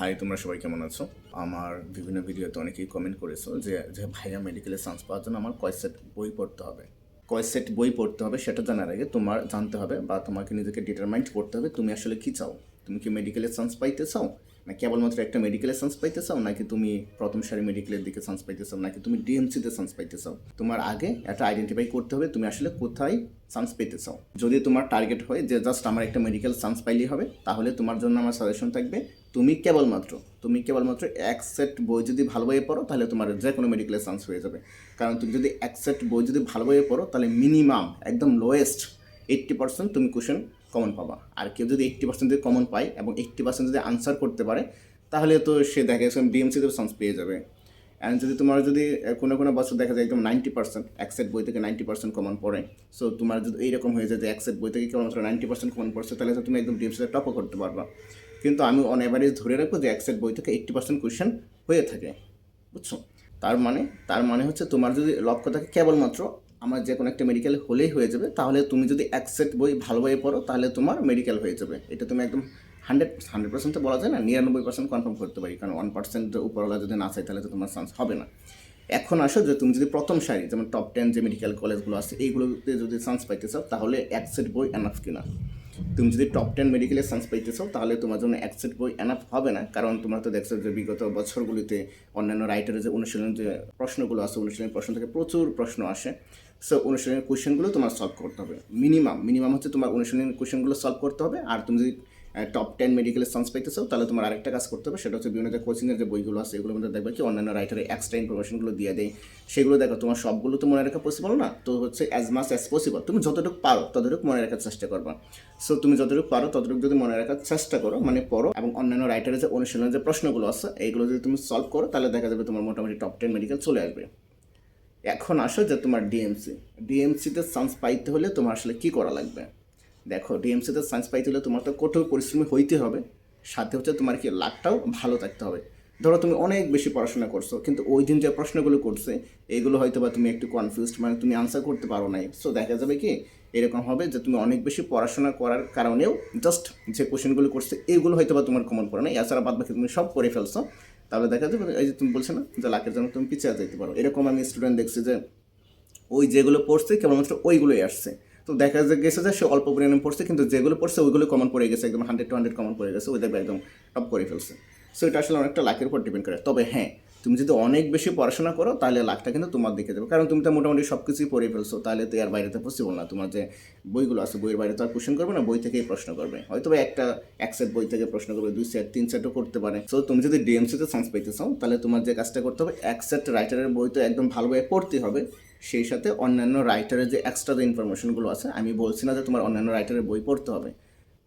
High, তোমরা সবাই কেমন আছো? আমার বিভিন্ন ভিডিওতে অনেকেই কমেন্ট করেছ যে যে ভাইয়া মেডিকেলে চান্স পাওয়ার জন্য আমার কয় সেট বই পড়তে হবে? কয় সেট বই পড়তে হবে সেটা জানার আগে তোমার জানতে হবে বা তোমাকে নিজেকে ডিটারমাইন্ড করতে হবে তুমি আসলে কী চাও? তুমি কি মেডিকেলে চান্স পাইতে চাও? না কেবলমাত্র একটা মেডিকেলে চান্স পাইতে চাও নাকি তুমি প্রথম সারি মেডিকেলের দিকে চান্স পাইতে চাও নাকি তুমি ডিএমসিতে চান্স পাইতে চাও তোমার আগে একটা আইডেন্টিফাই করতে হবে, তুমি আসলে কোথায় চান্স পেতে চাও যদি তোমার টার্গেট হয় যে জাস্ট আমার একটা মেডিকেল চান্স পাইলেই হবে, তাহলে তোমার জন্য আমার সাজেশন থাকবে, তুমি কেবলমাত্র তুমি কেবলমাত্র এক সেট বই যদি ভালোভাবে পড়ো, তাহলে তোমার যে কোনো মেডিকেলে চান্স হয়ে যাবে। কারণ তুমি যদি এক সেট বই যদি ভালোভাবে পড়ো, তাহলে মিনিমাম একদম লোয়েস্ট এইট্টি পার্সেন্ট তুমি কোশ্চেন কমন পাবা। আর কেউ যদি এইট্টি পার্সেন্ট যদি কমন পায় এবং এইট্টি পার্সেন্ট যদি আনসার করতে পারে, তাহলে তো সে দেখা গেছে ডিএমসিতেও চান্স পেয়ে যাবে। অ্যান্ড যদি তোমার যদি কোনো কোনো বছর দেখা যায় একদম নাইনটি পার্সেন্ট এক সেট বই থেকে নাইনটি পার্সেন্ট কমন পড়ে। সো তোমার যদি এইরকম হয়ে যায় যে এক সেট বই থেকে কেবলমাত্র নাইনটি পার্সেন্ট কমন পড়ছে, তাহলে তো তুমি একদম ডিএমসিতে টপও করতে পারবা। কিন্তু আমি অন অ্যাভারেজ ধরে রাখব যে এক সেট বই থেকে এইট্টি পার্সেন্ট কোয়েশ্চেন হয়ে থাকে। বুঝছ? তার মানে তার মানে হচ্ছে তোমার যদি লক্ষ্য থাকে কেবলমাত্র আমার যে কোনো একটা মেডিকেল হলেই হয়ে যাবে, তাহলে তুমি যদি এক সেট বই ভালোভাবে পড়ো, তাহলে তোমার মেডিকেল হয়ে যাবে। এটা তুমি একদম হান্ড্রেড হান্ড্রেড পার্সেন্ট তো বলা যায় না, নিরানব্বই পার্সেন্ট কনফার্ম করতে পারি। কারণ ওয়ান পার্সেন্ট উপরওয়ালা যদি না চাই তাহলে তো তোমার চান্স হবে না। এখন আসো যে তুমি যদি প্রথম সারি, যেমন টপ টেন যে মেডিকেল কলেজগুলো আছে, এইগুলোতে যদি চান্স পাইতে চাও, তাহলে এক সেট বই এনাফ কিনা। তুমি যদি টপ টেন মেডিকেলের সায়েন্স পাইতে চাও, তাহলে তোমার জন্য অ্যাকসেপ্ট বই এনাফ হবে না। কারণ তোমরা তো দেখছ যে বিগত বছরগুলিতে অন্যান্য রাইটারের যে অনুশীলন, যে প্রশ্নগুলো আছে, অনুশীলনের প্রশ্ন থেকে প্রচুর প্রশ্ন আসে। সো অনুশীলনের কোয়েশনগুলো তোমার সলভ করতে হবে। মিনিমাম মিনিমাম হচ্ছে তোমার অনুশীলনের কোয়েশনগুলো সলভ করতে হবে। আর তুমি যদি টপ টেন মেডিকেলের চান্স পাইতে চাও তাহলে তোমার আরেকটা কাজ করতে হবে, সেটা হচ্ছে বিভিন্ন কোচিংয়ের যে বইগুলো আছে, এগুলোর মধ্যে দেখবে কি অন্যান্য রাইটারের এক্সট্রা ইনফরমেশনগুলো দিয়ে দেয়। সেগুলো দেখো, তোমার সবগুলো তো মনে রাখা পসিবল না? তো হচ্ছে অ্যাজ মাস অ্যাজ পসিবল তুমি যতটুকু পারো, ততটুকু মনে রাখার চেষ্টা করবা। সো তুমি যতটুকু পারো, ততটুকু যদি মনে রাখার চেষ্টা করো মানে পড়ো, এবং অন্যান্য রাইটারের যে অনুশীলনের যে প্রশ্নগুলো আছে, এইগুলো যদি তুমি সলভ করো, তাহলে দেখা যাবে তোমার মোটামুটি টপ টেন মেডিকেল চলে আসবে। এখন আসো যে তোমার ডিএমসি ডিএমসিতে চান্স পাইতে হলে তোমার আসলে কি করা লাগবে? দেখো ডিএমসিতে চান্স পাইতে হলে তোমার তো কঠোর পরিশ্রমী হইতে হবে। সাথে হচ্ছে তোমার কি, লাকটাও ভালো থাকতে হবে। ধরো তুমি অনেক বেশি পড়াশোনা করছ, কিন্তু ওই দিন যে প্রশ্নগুলো করছে এইগুলো হয়তো বা তুমি একটু কনফিউজড মানে তুমি আনসার করতে পারো নাই। সো দেখা যাবে কি, এরকম হবে যে তুমি অনেক বেশি পড়াশোনা করার কারণেও জাস্ট যে কোশ্চেনগুলো করছে এইগুলো হয়তো বা তোমার কমন পড়ে না এছাড়া বাদ বাকি তুমি সব করে ফেলছো। তাহলে দেখা যাবে এই যে তুমি বলছো না, যে লাখের জন্য তুমি পিছিয়ে যেতে পারো। এরকম আমি স্টুডেন্ট দেখছি যে ওই যেগুলো পড়ছে, কেবলমাত্র ওইগুলোই আসছে। তো দেখা গেছে যে সে অল্প পরিমাণে পড়ছে, কিন্তু যেগুলো পড়ছে ওইগুলো কমন পড়ে গেছে, একদম হান্ড্রেড টু হান্ড্রেড কমন পড়ে গেছে, ওই দেখবে একদম টপ করে ফেলছে। সো এটা আসলে অনেকটা লাখের উপর ডিপেন্ড করে। তবে হ্যাঁ তুমি যদি অনেক বেশি পড়াশোনা করো, তাহলে লাখটা কিন্তু তোমার দিকে যাবে। কারণ তুমি তো মোটামুটি সব কিছুই পড়ে ফেলছো, তাহলে তো এর বাইরে তো পসিবল না। তোমার যে বইগুলো আছে, বইয়ের বাইরে তো আর কোশ্চেন করবে না, বই থেকেই প্রশ্ন করবে। হয়তো একটা, এক সেট বই থেকে প্রশ্ন করবে, দুই সেট তিন সেটও করতে পারে। সো তুমি যদি ডিএমসিতে চান্স পেতে চাও, তাহলে তোমার যে কাজটা করতে হবে, এক সেট রাইটারের বই তো একদম ভালোভাবে পড়তে হবে। সেই সাথে অন্যান্য রাইটারের যে এক্সট্রা যে ইনফরমেশনগুলো আছে, আমি বলছি না যে তোমার অন্যান্য রাইটারের বই পড়তে হবে।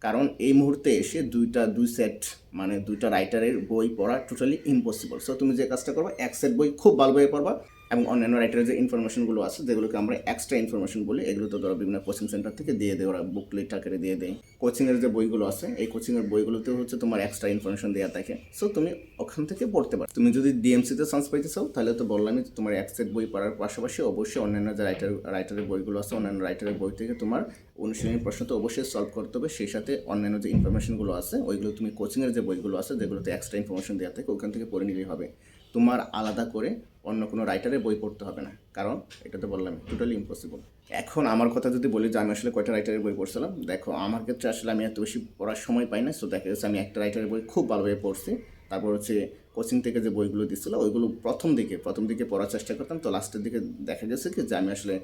কারণ এই মুহূর্তে এসে দুইটা, দুই সেট মানে দুইটা রাইটারের বই পড়া টোটালি ইম্পসিবল সো তুমি যে কাজটা করবা, এক সেট বই খুব ভালোভাবে পড়বা। এবং অন্যান্য রাইটারের যে ইনফরমেশনগুলো আছে, যেগুলোকে আমরা এক্সট্রা ইনফরমেশন বলি, এগুলো তো ধরো বিভিন্ন কোচিং সেন্টার থেকে দিয়ে দেয়, ওরা বুকলেট আকারে দিয়ে দেয়। কোচিংয়ের যে বইগুলো আছে, এই কোচিংয়ের বইগুলোতে হচ্ছে তোমার এক্সট্রা ইনফরমেশন দেওয়া থাকে। সো তুমি ওখান থেকে পড়তে পারো। তুমি যদি ডিএমসিতে চান্স পাইতে চাও, তাহলে তো বললামই তোমার এক সেট বই পড়ার পাশাপাশি অবশ্যই অন্যান্য যে রাইটার রাইটারের বইগুলো আছে, অন্যান্য রাইটারের বই থেকে তোমার অনুশীলনের প্রশ্ন তো অবশ্যই সলভ করতে হবে। সেই সাথে অন্যান্য যে ইনফরমেশনগুলো আছে, ওইগুলো তুমি কোচিংয়ের যে বইগুলো আছে, যেগুলোতে এক্সট্রা ইনফরমেশন দেওয়া থাকে, ওখান থেকে পড়ে নিলেই হবে। তোমার আলাদা করে অন্য কোনো রাইটারের বই পড়তে হবে না। কারণ এটা তো বললাম টোটালি ইম্পসিবল এখন আমার কথা যদি বলি যে আমি আসলে কয়টা রাইটারের বই পড়ছিলাম, দেখো, আমার ক্ষেত্রে আসলে আমি এত বেশি পড়ার সময় পাই না সো দেখা যাচ্ছে আমি একটা রাইটারের বই খুব ভালোভাবে পড়ছি। তারপর হচ্ছে কোচিং থেকে যে বইগুলো দিচ্ছিল, ওইগুলো প্রথম দিকে প্রথম দিকে পড়ার চেষ্টা করতাম, তো লাস্টের দিকে দেখা গেছে কি যে আমি আসলে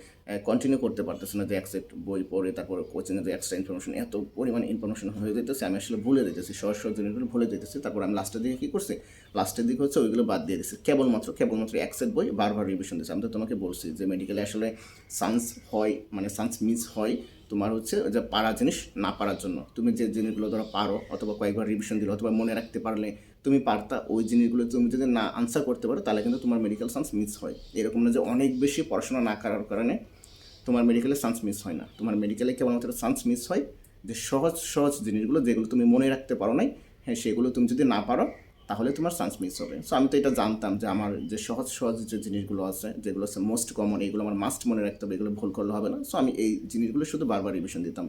কন্টিনিউ করতে পারতেছি না যে এক সেট বই পড়ে, তারপর কোচিংয়ে যে এক্সট্রা ইনফরমেশন এত পরিমাণ ইনফরমেশন হয়ে যেতেছে আমি আসলে ভুলে দিতেছি সহজ সহজ জিনিসগুলো ভুলে দিতেছি তারপর আমি লাস্টের দিকে কী করছি? লাস্টের দিকে হচ্ছে ওইগুলো বাদ দিয়ে দিচ্ছি কেবলমাত্র কেবলমাত্র এক সেট বই বারবার রিভিশন দিচ্ছি আমি তো তোমাকে বলছি যে মেডিকেলে আসলে সায়েন্স হয় মানে সায়েন্স মিস হয়, তোমার হচ্ছে যে পারা জিনিস না পারার জন্য। তুমি যে জিনিসগুলো ধরো পারো, অথবা কয়েকবার রিভিশন দিলে, অথবা মনে রাখতে পারলে তুমি পারতা ওই জিনিসগুলো তুমি যদি না আনসার করতে পারো, তাহলে কিন্তু তোমার মেডিকেল সায়েন্স মিস হয়। এরকম না যে অনেক বেশি পড়াশোনা না করার কারণে তোমার মেডিকেলে সায়েন্স মিস হয় না। তোমার মেডিকেলে কেবলমাত্র সায়েন্স মিস হয় যে সহজ সহজ জিনিসগুলো যেগুলো তুমি মনে রাখতে পারো নাই হ্যাঁ সেগুলো তুমি যদি না পারো তাহলে তোমার চান্স মিস হবে। সো আমি তো এটা জানতাম যে আমার যে সহজ সহজ যে জিনিসগুলো আছে, যেগুলো হচ্ছে মোস্ট কমন এগুলো আমার মাস্ট মনে রাখতে হবে, এগুলো ভুল করলে হবে না। সো আমি এই জিনিসগুলো শুধু বারবার রিভিশন দিতাম।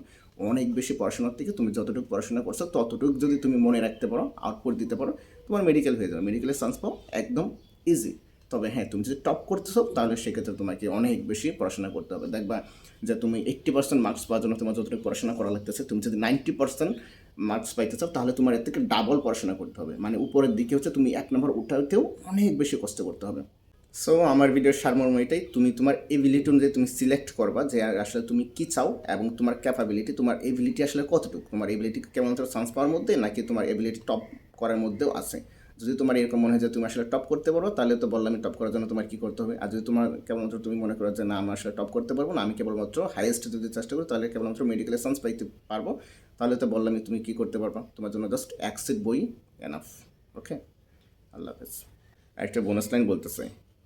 অনেক বেশি পড়াশোনার থেকে তুমি যতটুকু পড়াশোনা করছ, ততটুকু যদি তুমি মনে রাখতে পারো আউটপুট দিতে পারো, তোমার মেডিকেল হয়ে যাবে। মেডিকেলের চান্স পাও একদম ইজি তবে হ্যাঁ তুমি যদি টপ করতেছো, তাহলে সেক্ষেত্রে তোমাকে অনেক বেশি পড়াশোনা করতে হবে। দেখবা যে তুমি এইট্টি পার্সেন্ট মার্কস পাওয়ার জন্য তোমার যতটুকু পড়াশোনা করা লাগতেছে, তুমি যদি নাইনটি পার্সেন্ট মার্কস পাইতে চাও, তাহলে তোমার এর থেকে ডাবল পড়াশোনা করতে হবে। মানে উপরের দিকে হচ্ছে তুমি এক নম্বর উঠাতেও অনেক বেশি কষ্ট করতে হবে। সো আমার ভিডিওর সারমর্ম এটাই, তুমি তোমার এবিলিটি অনুযায়ী তুমি সিলেক্ট করবা যে আসলে তুমি কি চাও এবং তোমার ক্যাপাবিলিটি তোমার এবিলিটি আসলে কতটুকু? তোমার এবিলিটি কেমন চান্স পাওয়ার মধ্যে, নাকি তোমার এবিলিটি টপ করার মধ্যেও আছে? যদি তোমার এরকম মনে হয় যে তুমি আসলে টপ করতে পারো, তাহলে তো বললাম টপ করার জন্য তোমার কি করতে হবে। আর যদি তোমার কেবলমাত্র তুমি মনে করো যে না, আমি আসলে টপ করতে পারব না, আমি কেবলমাত্র হাইয়েস্ট যদি চেষ্টা করি, তাহলে কেবলমাত্র মেডিকেল সায়েন্স পাইতে পারব। তাহলে তো বললামই তুমি কি করতে পারব। তোমার জন্য জাস্ট অ্যাক্সিড বই এনাফ ওকে আল্লাহ হাফেজ। একটা বোনাস লাইন বলতেছে।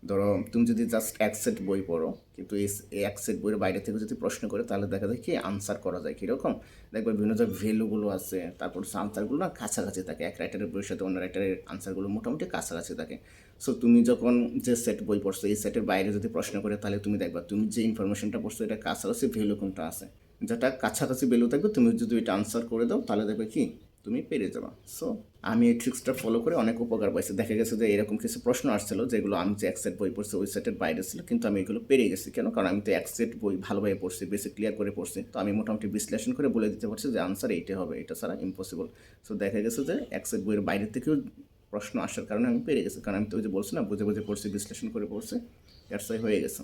ধরো, তুমি যদি জাস্ট এক সেট বই পড়ো, কিন্তু এই এক সেট বইয়ের বাইরে থেকে যদি প্রশ্ন করে, তাহলে দেখা যায় কি আনসার করা যায় কীরকম? দেখবে বিভিন্ন যে ভ্যালুগুলো আছে, তারপর আনসারগুলো না কাছাকাছি থাকে। এক রাইটারের বইয়ের সাথে অন্য রাইটারের আনসারগুলো মোটামুটি কাছাকাছি থাকে। সো তুমি যখন যে সেট বই পড়ছো, এই সেটের বাইরে যদি প্রশ্ন করে, তাহলে তুমি দেখবা, তুমি যে ইনফরমেশনটা পড়ছো, এটা কাছাকাছি ভ্যালু কোনটা আছে? যেটা কাছাকাছি ভ্যালু থাকবে, তুমি যদি এটা আনসার করে দাও, তাহলে দেখবে কি তুমি পেরে যাবা। সো আমি এই ট্রিক্সটা ফলো করে অনেক উপকার পাইছি। দেখা গেছে যে এরকম কিছু প্রশ্ন আসছিল যেগুলো আমি যে এক সেট বই পড়ছি, ওই সেটের বাইরে ছিল, কিন্তু আমি এগুলো পেরে গেছি। কেন? কারণ আমি তো এক সেট বই ভালোভাবে পড়ছি বেশি ক্লিয়ার করে পড়ছি। তো আমি মোটামুটি বিশ্লেষণ করে বলে দিতে পারছি যে আনসার এইটাই হবে, এটা ছাড়া ইম্পসিবল সো দেখা গেছে যে এক সেট বইয়ের বাইরে থেকেও প্রশ্ন আসার কারণে আমি পেরে গেছি। কারণ আমি তো ওই যে বলছি না, বুঝে বুঝে পড়ছি, বিশ্লেষণ করে পড়ছি দ্যাটস হয়ে গেছে।